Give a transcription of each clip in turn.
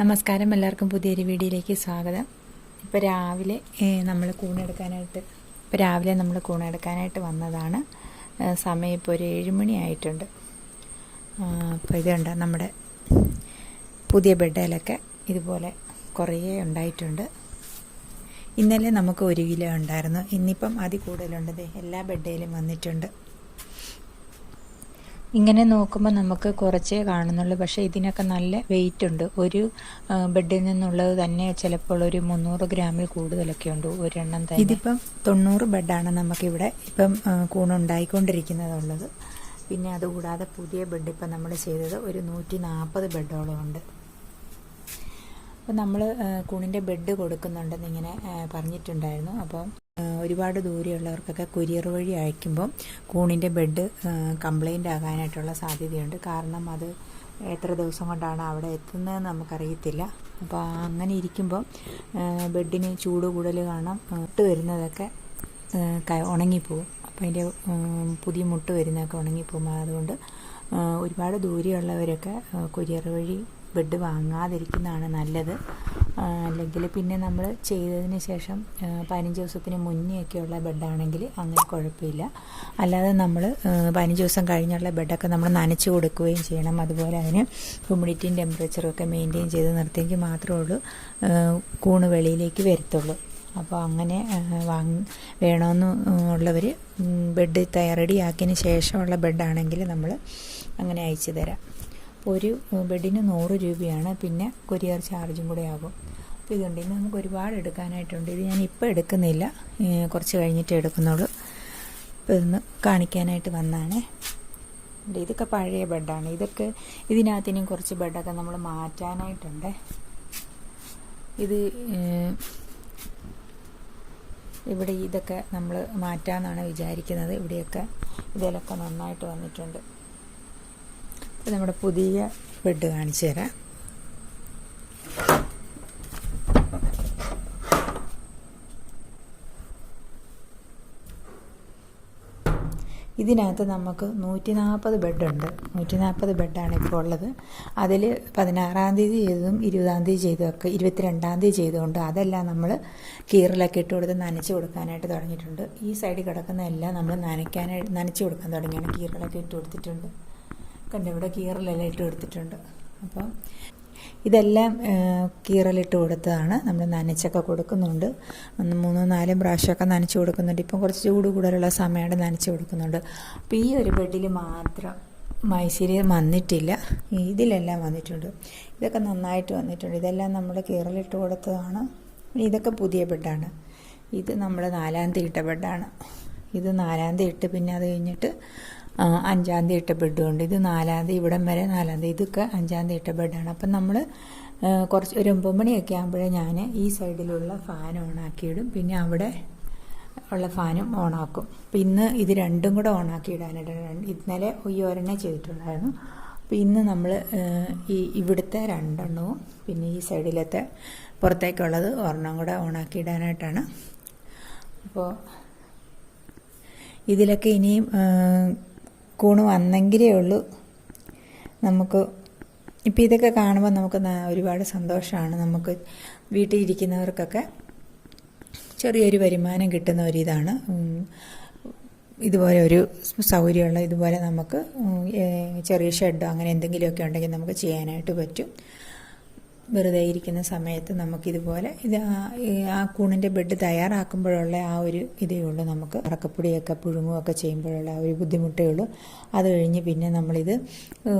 നമസ്കാരം. എല്ലാവർക്കും പുതിയൊരു വീഡിയോയിലേക്ക് സ്വാഗതം. ഇപ്പോൾ രാവിലെ നമ്മൾ കൂണെടുക്കാനായിട്ട് ഇപ്പോൾ രാവിലെ നമ്മൾ കൂണെടുക്കാനായിട്ട് വന്നതാണ്. സമയം ഇപ്പോൾ ഒരു ഏഴുമണി ആയിട്ടുണ്ട്. അപ്പോൾ ഇതുണ്ട് നമ്മുടെ പുതിയ ബെഡയിലൊക്കെ ഇതുപോലെ കുറേ ഉണ്ടായിട്ടുണ്ട്. ഇന്നലെ നമുക്ക് ഒരു കിലോ ഉണ്ടായിരുന്നു. ഇന്നിപ്പം അതിൽ കൂടുതലുണ്ടത് എല്ലാ ബെഡയിലും വന്നിട്ടുണ്ട്. ഇങ്ങനെ നോക്കുമ്പോൾ നമുക്ക് കുറച്ചേ കാണുന്നുള്ളൂ. പക്ഷേ ഇതിനൊക്കെ നല്ല വെയിറ്റ് ഉണ്ട്. ഒരു ബെഡിൽ നിന്നുള്ളത് തന്നെ ചിലപ്പോൾ ഒരു മുന്നൂറ് ഗ്രാമിൽ കൂടുതലൊക്കെ ഉണ്ട്. ഒരെണ്ണം തന്നെ. ഇതിപ്പം തൊണ്ണൂറ് ബെഡാണ് നമുക്കിവിടെ ഇപ്പം കൂണുണ്ടായിക്കൊണ്ടിരിക്കുന്നതുള്ളത് പിന്നെ അതുകൂടാതെ പുതിയ ബെഡ് ഇപ്പം നമ്മൾ ചെയ്തത് ഒരു നൂറ്റി നാൽപ്പത് ബെഡോളം ഉണ്ട്. അപ്പോൾ നമ്മൾ കൂണിന്റെ ബെഡ് കൊടുക്കുന്നുണ്ടെന്ന് ഇങ്ങനെ പറഞ്ഞിട്ടുണ്ടായിരുന്നു. അപ്പോൾ ഒരുപാട് ദൂരെയുള്ളവർക്കൊക്കെ കൊരിയർ വഴി അയക്കുമ്പം കൂണിന്റെ ബെഡ് കംപ്ലൈന്റ് ആകാനായിട്ടുള്ള സാധ്യതയുണ്ട്. കാരണം അത് എത്ര ദിവസം കൊണ്ടാണ് അവിടെ എത്തുന്നതെന്ന് നമുക്കറിയത്തില്ല. അപ്പോൾ അങ്ങനെ ഇരിക്കുമ്പോൾ ആ, ബെഡിന് ചൂട് കൂടുതൽ കാണാം മുട്ട് വരുന്നതൊക്കെ ഉണങ്ങിപ്പോവും. അപ്പോൾ അതിന്റെ പുതിയ മുട്ട് വരുന്നതൊക്കെ ഉണങ്ങിപ്പോകും അതുകൊണ്ട് ഒരുപാട് ദൂരെയുള്ളവരൊക്കെ കൊരിയർ വഴി ബെഡ് വാങ്ങാതിരിക്കുന്നതാണ് നല്ലത്. അല്ലെങ്കിൽ പിന്നെ നമ്മൾ ചെയ്തതിന് ശേഷം പതിനഞ്ച് ദിവസത്തിന് മുന്നേ ഒക്കെയുള്ള ബെഡാണെങ്കിൽ അങ്ങനെ കുഴപ്പമില്ല. അല്ലാതെ നമ്മൾ പതിനഞ്ച് ദിവസം കഴിഞ്ഞുള്ള ബെഡൊക്കെ നമ്മൾ നനച്ച് കൊടുക്കുകയും ചെയ്യണം. അതുപോലെ അതിന് ഹ്യൂമിഡിറ്റിയും ടെമ്പറേച്ചറും ഒക്കെ മെയിന്റെയിൻ ചെയ്ത് നിർത്തിയെങ്കിൽ മാത്രമേ ഉള്ളൂ കൂണ് വെളിയിലേക്ക് വരത്തുള്ളൂ. അപ്പോൾ അങ്ങനെ വാങ് വേണമെന്ന് ഉള്ളവർ ബെഡ് റെഡിയാക്കിയതിന് ശേഷമുള്ള ബെഡാണെങ്കിൽ നമ്മൾ അങ്ങനെ അയച്ചു തരാം. ഒരു ബെഡിന് നൂറ് രൂപയാണ്. പിന്നെ കൊരിയർ ചാർജും കൂടെ ആകും. അപ്പോൾ ഇതുണ്ട്. ഇന്ന് നമുക്ക് ഒരുപാട് എടുക്കാനായിട്ടുണ്ട്. ഇത് ഞാൻ ഇപ്പോൾ എടുക്കുന്നില്ല. കുറച്ച് കഴിഞ്ഞിട്ട് എടുക്കുന്നുള്ളൂ. അപ്പോൾ ഇതൊന്ന് കാണിക്കാനായിട്ട് വന്നാണേ. ഇതൊക്കെ പഴയ ബെഡാണ്. ഇതൊക്കെ ഇതിനകത്തിനും കുറച്ച് ബെഡൊക്കെ നമ്മൾ മാറ്റാനായിട്ടുണ്ട്. ഇത് ഇവിടെ ഇതൊക്കെ നമ്മൾ മാറ്റാമെന്നാണ് വിചാരിക്കുന്നത്. ഇവിടെയൊക്കെ ഇതിലൊക്കെ നന്നായിട്ട് വന്നിട്ടുണ്ട്. ഇത് നമ്മുടെ പുതിയ ബെഡ് കാണിച്ചു തരാം. ഇതിനകത്ത് നമുക്ക് നൂറ്റി നാൽപ്പത് ബെഡുണ്ട് നൂറ്റി നാൽപ്പത് ബെഡാണ് ഇപ്പോൾ ഉള്ളത്. അതിൽ പതിനാറാം തീയതി ചെയ്തതും ഇരുപതാം തീയതി ചെയ്തതൊക്കെ ഇരുപത്തിരണ്ടാം തീയതി ചെയ്തുകൊണ്ട് അതെല്ലാം നമ്മൾ കീറിലൊക്കെ ഇട്ട് കൊടുത്ത് നനച്ച് കൊടുക്കാനായിട്ട് തുടങ്ങിയിട്ടുണ്ട്. ഈ സൈഡിൽ കിടക്കുന്ന എല്ലാം നമ്മൾ നനയ്ക്കാനായിട്ട് നനച്ച് കൊടുക്കാൻ തുടങ്ങിയാണ് കീറിലൊക്കെ ഇട്ട് കൊടുത്തിട്ടുണ്ട്. കണ്ടോ. ഇവിടെ കീറലെല്ലാം ഇട്ട് കൊടുത്തിട്ടുണ്ട്. അപ്പം ഇതെല്ലാം കീറലിട്ട് കൊടുത്തതാണ്. നമ്മൾ നനച്ചൊക്കെ കൊടുക്കുന്നുണ്ട്. ഒന്ന് മൂന്നോ നാലും പ്രാവശ്യമൊക്കെ നനച്ച് കൊടുക്കുന്നുണ്ട്. ഇപ്പം കുറച്ച് ചൂട് കൂടുതലുള്ള സമയമാണ് നനച്ച് കൊടുക്കുന്നുണ്ട്. അപ്പോൾ ഈ ഒരു ബെഡിൽ മാത്രം മൈസൂരിൽ വന്നിട്ടില്ല. ഇതിലെല്ലാം വന്നിട്ടുണ്ട്. ഇതൊക്കെ നന്നായിട്ട് വന്നിട്ടുണ്ട്. ഇതെല്ലാം നമ്മൾ കീറലിട്ട് കൊടുത്തതാണ്. ഇതൊക്കെ പുതിയ ബെഡാണ്. ഇത് നമ്മൾ നാലാം തീയിട്ട ബെഡാണ്. ഇത് നാലാം തീയിട്ട് പിന്നെ അത് കഴിഞ്ഞിട്ട് അഞ്ചാം തീയതി ഇട്ട ബെഡുണ്ട്. ഇത് നാലാം തീയതി ഇവിടം വരെ നാലാം തീയതി. ഇതൊക്കെ അഞ്ചാം തീയതി ഇട്ട ബെഡാണ്. അപ്പം നമ്മൾ കുറച്ച് ഒരു ഒമ്പത് മണിയൊക്കെ ആകുമ്പോഴേ ഞാൻ ഈ സൈഡിലുള്ള ഫാൻ ഓണാക്കിയിടും പിന്നെ അവിടെ ഉള്ള ഫാനും ഓണാക്കും അപ്പം ഇന്ന് ഇത് രണ്ടും കൂടെ ഓണാക്കി ഇടാനായിട്ട് ഇന്നലെ ഈ ഒരെണ്ണേ ചെയ്തിട്ടുണ്ടായിരുന്നു. അപ്പോൾ ഇന്ന് നമ്മൾ ഈ ഇവിടുത്തെ രണ്ടെണ്ണവും പിന്നെ ഈ സൈഡിലത്തെ പുറത്തേക്കുള്ളത് ഒരെണ്ണം കൂടെ ഓണാക്കി ഇടാനായിട്ടാണ്. അപ്പോൾ ഇതിലൊക്കെ ഇനിയും കൂണ് വന്നെങ്കിലേ ഉള്ളൂ. നമുക്ക് ഇപ്പം ഇതൊക്കെ കാണുമ്പോൾ നമുക്ക് ഒരുപാട് സന്തോഷമാണ് നമുക്ക് വീട്ടിൽ ഇരിക്കുന്നവർക്കൊക്കെ ചെറിയൊരു വരുമാനം കിട്ടുന്ന ഒരിതാണ് ഇതുപോലെ ഒരു സൗകര്യമുള്ള ഇതുപോലെ നമുക്ക് ചെറിയ ഷെഡോ അങ്ങനെ എന്തെങ്കിലുമൊക്കെ ഉണ്ടെങ്കിൽ നമുക്ക് ചെയ്യാനായിട്ട് പറ്റും. വെറുതെ ഇരിക്കുന്ന സമയത്ത് നമുക്കിതുപോലെ ഇത് ആ- കൂണിന്റെ ബെഡ് തയ്യാറാക്കുമ്പോഴുള്ള ആ ഒരു ഇതേ ഉള്ളൂ. നമുക്ക് അറക്കപ്പൊടിയൊക്കെ പുഴുങ്ങുകയൊക്കെ ചെയ്യുമ്പോഴുള്ള ആ ഒരു ബുദ്ധിമുട്ടേ ഉള്ളൂ. അത് കഴിഞ്ഞ് പിന്നെ നമ്മളിത്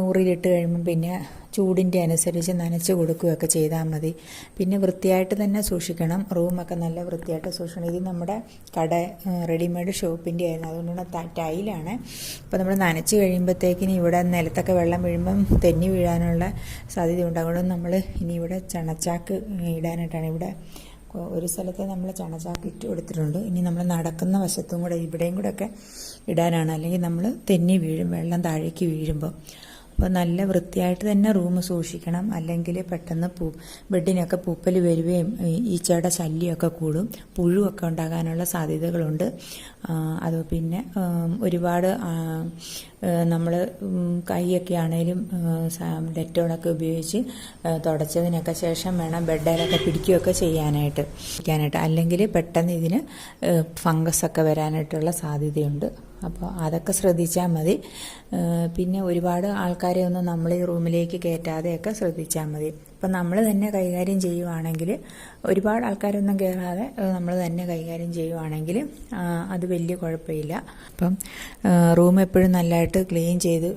ഉറിയിലിട്ട് കഴിയുമ്പം പിന്നെ ചൂടിന്റെ അനുസരിച്ച് നനച്ച് കൊടുക്കുകയൊക്കെ ചെയ്താൽ മതി. പിന്നെ വൃത്തിയായിട്ട് തന്നെ സൂക്ഷിക്കണം. റൂമൊക്കെ നല്ല വൃത്തിയായിട്ട് സൂക്ഷിക്കണം. ഇത് നമ്മുടെ കട റെഡിമെയ്ഡ് ഷോപ്പിന്റെ ആയിരുന്നു അതുകൊണ്ടാണ് ടൈലാണ്. അപ്പോൾ നമ്മൾ നനച്ച് കഴിയുമ്പോഴത്തേക്കിന് ഇവിടെ നിലത്തൊക്കെ വെള്ളം വീഴുമ്പം തെന്നി വീഴാനുള്ള സാധ്യതയുണ്ട്. അതുകൊണ്ട് നമ്മൾ ഇനി ഇവിടെ ചണച്ചാക്ക് ഇടാനായിട്ടാണ് ഇവിടെ ഒരു സ്ഥലത്ത് നമ്മൾ ചണച്ചാക്ക് ഇട്ട് കൊടുത്തിട്ടുണ്ട്. ഇനി നമ്മൾ നടക്കുന്ന വശത്തും കൂടെ ഇവിടെയും കൂടെ ഒക്കെ ഇടാനാണ്. അല്ലെങ്കിൽ നമ്മൾ തെന്നി വീഴും വെള്ളം താഴേക്ക് വീഴുമ്പോൾ അപ്പോൾ നല്ല വൃത്തിയായിട്ട് തന്നെ റൂം സൂക്ഷിക്കണം. അല്ലെങ്കിൽ പെട്ടെന്ന് പൂ ബെഡിനൊക്കെ പൂപ്പൽ വരികയും ഈച്ചയുടെ ശല്യമൊക്കെ കൂടും. പുഴുവൊക്കെ ഉണ്ടാകാനുള്ള സാധ്യതകളുണ്ട്. അത് പിന്നെ ഒരുപാട് നമ്മൾ കൈയൊക്കെ ആണേലും ഡെറ്റോളൊക്കെ ഉപയോഗിച്ച് തുടച്ചതിനൊക്കെ ശേഷം വേണം ബെഡിലൊക്കെ പിടിക്കുകയൊക്കെ ചെയ്യാനായിട്ട്. പിടിക്കാനായിട്ട് അല്ലെങ്കിൽ പെട്ടെന്ന് ഇതിന് ഫംഗസ് ഒക്കെ വരാനായിട്ടുള്ള സാധ്യതയുണ്ട്. അപ്പോൾ അതൊക്കെ ശ്രദ്ധിച്ചാൽ മതി. പിന്നെ ഒരുപാട് ആൾക്കാരെ ഒന്നും നമ്മൾ ഈ റൂമിലേക്ക് കയറ്റാതെയൊക്കെ ശ്രദ്ധിച്ചാൽ മതി. അപ്പം നമ്മൾ തന്നെ കൈകാര്യം ചെയ്യുവാണെങ്കിൽ ഒരുപാട് ആൾക്കാരൊന്നും കയറാതെ നമ്മൾ തന്നെ കൈകാര്യം ചെയ്യുവാണെങ്കിൽ അത് വലിയ കുഴപ്പമില്ല. അപ്പം റൂം എപ്പോഴും നല്ലതായിട്ട് ക്ലീൻ ചെയ്ത്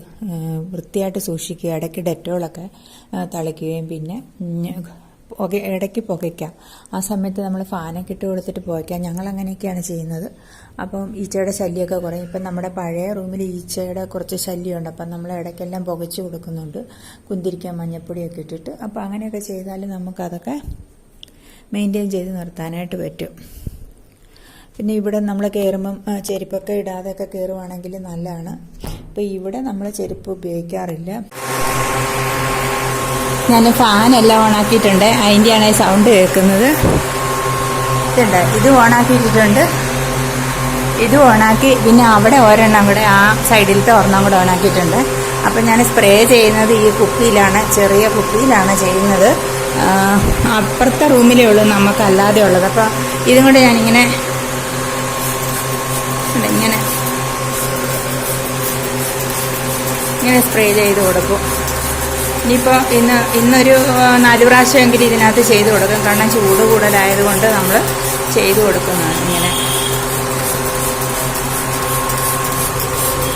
വൃത്തിയായിട്ട് സൂക്ഷിക്കുക. ഇടയ്ക്ക് ഡെറ്റോളൊക്കെ തളിക്കുകയും പിന്നെ പുക ഇടയ്ക്ക് പുകയ്ക്കാം. ആ സമയത്ത് നമ്മൾ ഫാനൊക്കെ ഇട്ട് കൊടുത്തിട്ട് പുകയ്ക്കാം. ഞങ്ങൾ അങ്ങനെയൊക്കെയാണ് ചെയ്യുന്നത്. അപ്പം ഈച്ചയുടെ ശല്യമൊക്കെ കുറയും. ഇപ്പം നമ്മുടെ പഴയ റൂമിൽ ഈച്ചയുടെ കുറച്ച് ശല്യമുണ്ട്. അപ്പം നമ്മൾ ഇടയ്ക്കെല്ലാം പുകച്ച് കൊടുക്കുന്നുണ്ട്. കുന്തിരിക്കാൻ മഞ്ഞപ്പൊടിയൊക്കെ ഇട്ടിട്ട്. അപ്പം അങ്ങനെയൊക്കെ ചെയ്താൽ നമുക്കതൊക്കെ മെയിന്റെയിൻ ചെയ്ത് നിർത്താനായിട്ട് പറ്റും. പിന്നെ ഇവിടെ നമ്മൾ കയറുമ്പം ചെരുപ്പൊക്കെ ഇടാതെയൊക്കെ കയറുവാണെങ്കിൽ നല്ലതാണ്. അപ്പോൾ ഇവിടെ നമ്മൾ ചെരുപ്പ് ഉപയോഗിക്കാറില്ല. ഞാൻ ഫാനെല്ലാം ഓണാക്കിയിട്ടുണ്ട് അതിന്റെയാണ് സൗണ്ട് കേൾക്കുന്നത്. ഇതുണ്ട്. ഇത് ഓണാക്കിയിട്ടുണ്ട് ഇത് ഓണാക്കി പിന്നെ അവിടെ ഒരെണ്ണം കൂടെ ആ സൈഡിലത്തെ ഒരെണ്ണം കൂടെ ഓണാക്കിയിട്ടുണ്ട് അപ്പം ഞാൻ സ്പ്രേ ചെയ്യുന്നത് ഈ കുപ്പിയിലാണ്. ചെറിയ കുപ്പിയിലാണ് ചെയ്യുന്നത്. അപ്പുറത്തെ റൂമിലേ ഉള്ളൂ നമുക്ക് അല്ലാതെ ഉള്ളത്. അപ്പോൾ ഇതും കൂടെ ഞാനിങ്ങനെ ഇങ്ങനെ ഇങ്ങനെ സ്പ്രേ ചെയ്ത് കൊടുക്കും. ഇനിയിപ്പോൾ ഇന്ന് ഇന്നൊരു നാല് പ്രാവശ്യമെങ്കിലും ഇതിനകത്ത് ചെയ്ത് കൊടുക്കും. കാരണം ചൂട് കൂടുതലായതുകൊണ്ട് നമ്മൾ ചെയ്ത് കൊടുക്കുന്നതാണ് ഇങ്ങനെ.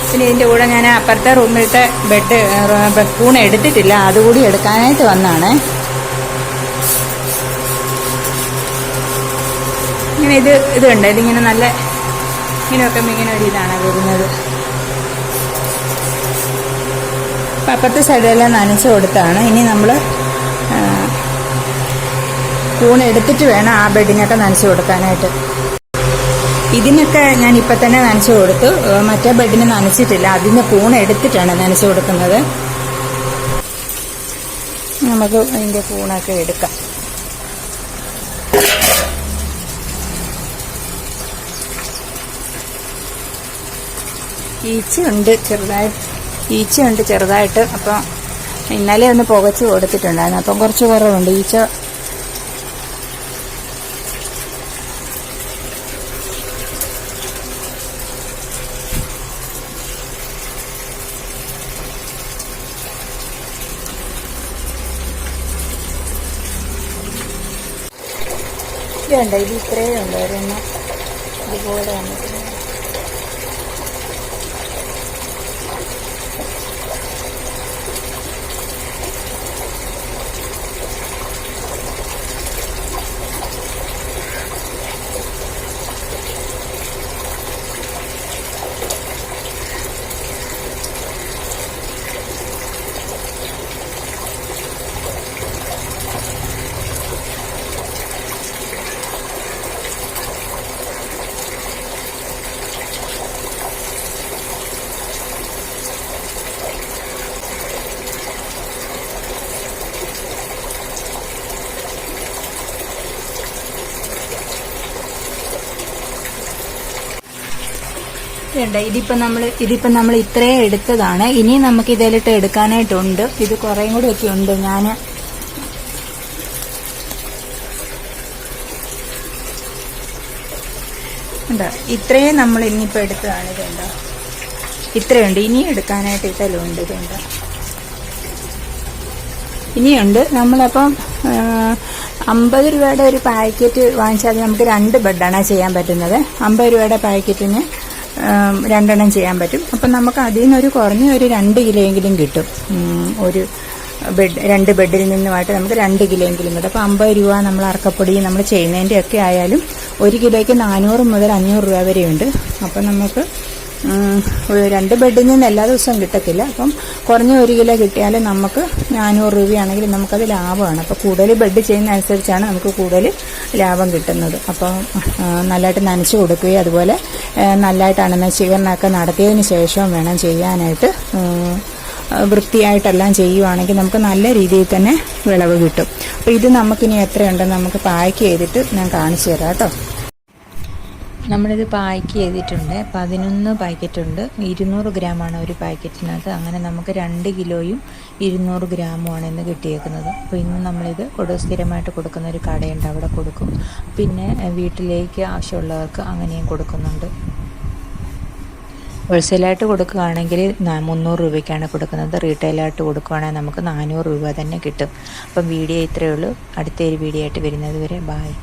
പിന്നെ ഇതിന്റെ കൂടെ ഞാൻ അപ്പുറത്തെ റൂമിലത്തെ ബെഡ് കൂൺ എടുത്തിട്ടില്ല. അതുകൂടി എടുക്കാനായിട്ട് വന്നാണ്. ഇങ്ങനെ ഇത് ഇതുണ്ട്. ഇതിങ്ങനെ നല്ല ഇങ്ങനെയൊക്കെ ഇങ്ങനെ ഒരു ഇതാണ് വരുന്നത് അപ്പം അപ്പുറത്തെ സൈഡെല്ലാം നനച്ച് കൊടുത്താണ്. ഇനി നമ്മൾ എടുത്തിട്ട് വേണം ആ ബെഡിനൊക്കെ നനച്ച് കൊടുക്കാനായിട്ട്. ഇതിനൊക്കെ ഞാൻ ഇപ്പം തന്നെ നനച്ച് കൊടുത്തു. മറ്റേ ബെഡിന് നനച്ചിട്ടില്ല. അതിന് എടുത്തിട്ടാണ് നനച്ച് കൊടുക്കുന്നത്. നമുക്ക് അതിന്റെ കൂണൊക്കെ എടുക്കാം. ഈച്ചയുണ്ട് ചെറുതായിട്ട്. ഈച്ചയുണ്ട് ചെറുതായിട്ട്. അപ്പോൾ ഇന്നലെ ഒന്ന് പുകച്ച് കൊടുത്തിട്ടുണ്ടായിരുന്നു. അപ്പം കുറച്ച് കുറവുണ്ട്. ഈച്ച ഇതുണ്ട്. ഇത് ഇത്രയേ ഉണ്ട് ഒരെണ്ണം ഇതുപോലെ വന്നിട്ടുണ്ട്. ഇതുണ്ട് ഇതിപ്പോ നമ്മൾ ഇതിപ്പോ നമ്മൾ ഇത്രയും എടുത്തതാണ്. ഇനി നമുക്ക് ഇതിലിട്ട് എടുക്കാനായിട്ടുണ്ട്. ഇത് കുറേം കൂടി ഒക്കെ ഉണ്ട് ഞാൻ ഇത്രയും നമ്മൾ ഇനിയിപ്പോ എടുത്തതാണ് ഇതുണ്ട്? ഇത്രയുണ്ട് ഇനി എടുക്കാനായിട്ട് ഇതിലുണ്ട് ഇതുണ്ട്? ഇനിയുണ്ട്. നമ്മളപ്പം അമ്പത് രൂപയുടെ ഒരു പാക്കറ്റ് വാങ്ങിച്ചാൽ നമുക്ക് രണ്ട് ബെഡാണ് ചെയ്യാൻ പറ്റുന്നത്. അമ്പത് രൂപയുടെ പാക്കറ്റിന് രണ്ടെണ്ണം ചെയ്യാൻ പറ്റും. അപ്പം നമുക്ക് അതിൽ നിന്നൊരു കുറഞ്ഞ ഒരു രണ്ട് കിലോയെങ്കിലും കിട്ടും. ഒരു ബെഡ് രണ്ട് ബെഡിൽ നിന്നുമായിട്ട് നമുക്ക് രണ്ട് കിലോയെങ്കിലും കിട്ടും. അപ്പോൾ അമ്പത് രൂപ നമ്മൾ അറക്കപ്പൊടി നമ്മൾ ചെയ്യുന്നതിന്റെ ഒക്കെ ആയാലും ഒരു കിലോയ്ക്ക് നാനൂറ് മുതൽ അഞ്ഞൂറ് രൂപ വരെയുണ്ട്. അപ്പം നമുക്ക് രണ്ട് ബെഡിൽ നിന്ന് എല്ലാ ദിവസവും കിട്ടത്തില്ല. അപ്പം കുറഞ്ഞ ഒരു കിലോ കിട്ടിയാൽ നമുക്ക് നാനൂറ് രൂപയാണെങ്കിൽ നമുക്കത് ലാഭമാണ്. അപ്പോൾ കൂടുതൽ ബെഡ് ചെയ്യുന്ന അനുസരിച്ചാണ് നമുക്ക് കൂടുതൽ ലാഭം കിട്ടുന്നത്. അപ്പോൾ നല്ലതായിട്ട് നനച്ച് കൊടുക്കുകയും അതുപോലെ ആ, നല്ലതായിട്ട് അണുനശീകരണമൊക്കെ നടത്തിയതിന് ശേഷവും വേണം ചെയ്യാനായിട്ട്. വൃത്തിയായിട്ടെല്ലാം ചെയ്യുവാണെങ്കിൽ നമുക്ക് നല്ല രീതിയിൽ തന്നെ വിളവ് കിട്ടും. അപ്പോൾ ഇത് നമുക്കിനി എത്രയുണ്ടെന്ന് നമുക്ക് പാക്ക് ചെയ്തിട്ട് ഞാൻ കാണിച്ചു തരാം കേട്ടോ. നമ്മളിത് പായ്ക്ക് ചെയ്തിട്ടുണ്ട്. പതിനൊന്ന് പാക്കറ്റുണ്ട് ഇരുന്നൂറ് ഗ്രാമാണ് ഒരു പാക്കറ്റിനകത്ത്. അങ്ങനെ നമുക്ക് രണ്ട് കിലോയും ഇരുന്നൂറ് ഗ്രാമുമാണ് ഇന്ന് കിട്ടിയേക്കുന്നത്. അപ്പോൾ ഇന്ന് നമ്മളിത് കൊടു സ്ഥിരമായിട്ട് കൊടുക്കുന്ന ഒരു കടയുണ്ട്. അവിടെ കൊടുക്കും. പിന്നെ വീട്ടിലേക്ക് ആവശ്യമുള്ളവർക്ക് അങ്ങനെയും കൊടുക്കുന്നുണ്ട്. ഹോൾസെയിലായിട്ട് കൊടുക്കുകയാണെങ്കിൽ മുന്നൂറ് രൂപയ്ക്കാണ് കൊടുക്കുന്നത്. റീറ്റെയിലായിട്ട് കൊടുക്കുകയാണെങ്കിൽ നമുക്ക് നാനൂറ് രൂപ തന്നെ കിട്ടും. അപ്പം വീഡിയോ ഇത്രയേ ഉള്ളൂ. അടുത്തൊരു വീഡിയോ ആയിട്ട് വരുന്നത് വരെ ബായ്